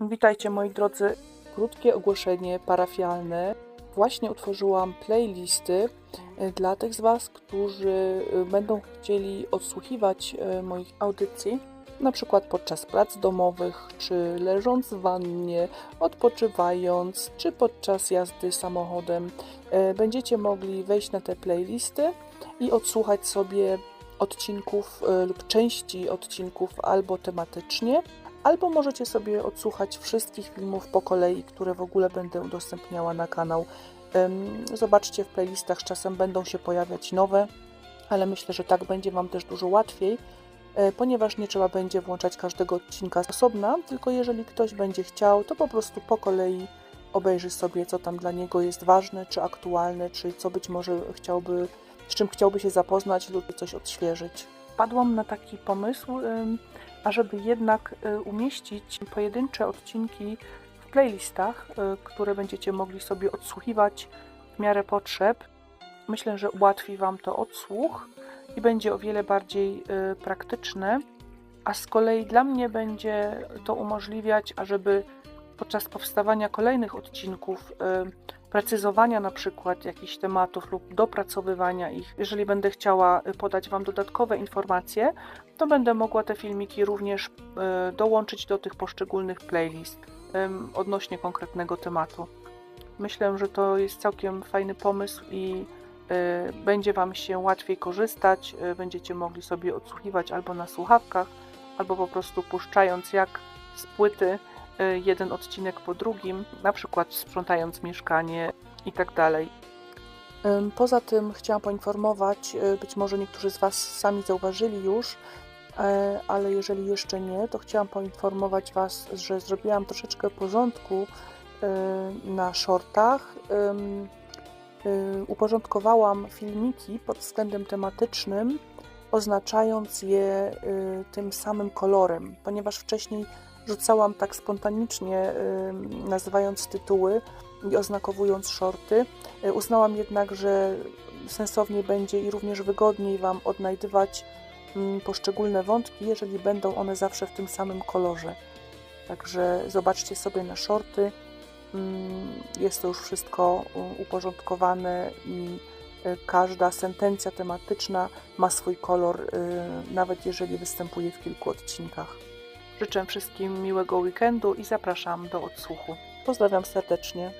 Witajcie moi drodzy. Krótkie ogłoszenie parafialne. Właśnie utworzyłam playlisty e, dla tych z Was, którzy e, będą chcieli odsłuchiwać e, moich audycji, na przykład podczas prac domowych, czy leżąc w wannie, odpoczywając, czy podczas jazdy samochodem. Będziecie mogli wejść na te playlisty i odsłuchać sobie odcinków lub części odcinków albo tematycznie, albo możecie sobie odsłuchać wszystkich filmów po kolei, które w ogóle będę udostępniała na kanał. Zobaczcie, w playlistach czasem będą się pojawiać nowe, ale myślę, że tak będzie Wam też dużo łatwiej, e, ponieważ nie trzeba będzie włączać każdego odcinka z osobna, tylko jeżeli ktoś będzie chciał, to po prostu po kolei obejrzy sobie, co tam dla niego jest ważne, czy aktualne, czy co być może chciałby, z czym chciałby się zapoznać lub coś odświeżyć. Padłam na taki pomysł, ym, ażeby jednak y, umieścić pojedyncze odcinki w playlistach, y, które będziecie mogli sobie odsłuchiwać w miarę potrzeb. Myślę, że ułatwi Wam to odsłuch i będzie o wiele bardziej y, praktyczne, a z kolei dla mnie będzie to umożliwiać, ażeby podczas powstawania kolejnych odcinków, precyzowania na przykład jakichś tematów lub dopracowywania ich, jeżeli będę chciała y, podać Wam dodatkowe informacje, to będę mogła te filmiki również y, dołączyć do tych poszczególnych playlist odnośnie konkretnego tematu. Myślę, że to jest całkiem fajny pomysł i y, będzie Wam się łatwiej korzystać. Będziecie mogli sobie odsłuchiwać albo na słuchawkach, albo po prostu puszczając jak z płyty jeden odcinek po drugim, na przykład sprzątając mieszkanie i tak dalej. Poza tym chciałam poinformować, y, być może niektórzy z Was sami zauważyli już, e, ale jeżeli jeszcze nie, to chciałam poinformować Was, że zrobiłam troszeczkę porządku y, na shortach. Y, Uporządkowałam filmiki pod względem tematycznym, oznaczając je y, tym samym kolorem, ponieważ wcześniej rzucałam tak spontanicznie, y, nazywając tytuły i oznakowując shorty. Y, Uznałam jednak, że sensownie będzie i również wygodniej Wam odnajdywać poszczególne wątki, jeżeli będą one zawsze w tym samym kolorze. Także zobaczcie sobie na shorty. Jest to już wszystko u- uporządkowane i y, każda sentencja tematyczna ma swój kolor, y, nawet jeżeli występuje w kilku odcinkach. Życzę wszystkim miłego weekendu i zapraszam do odsłuchu. Pozdrawiam serdecznie.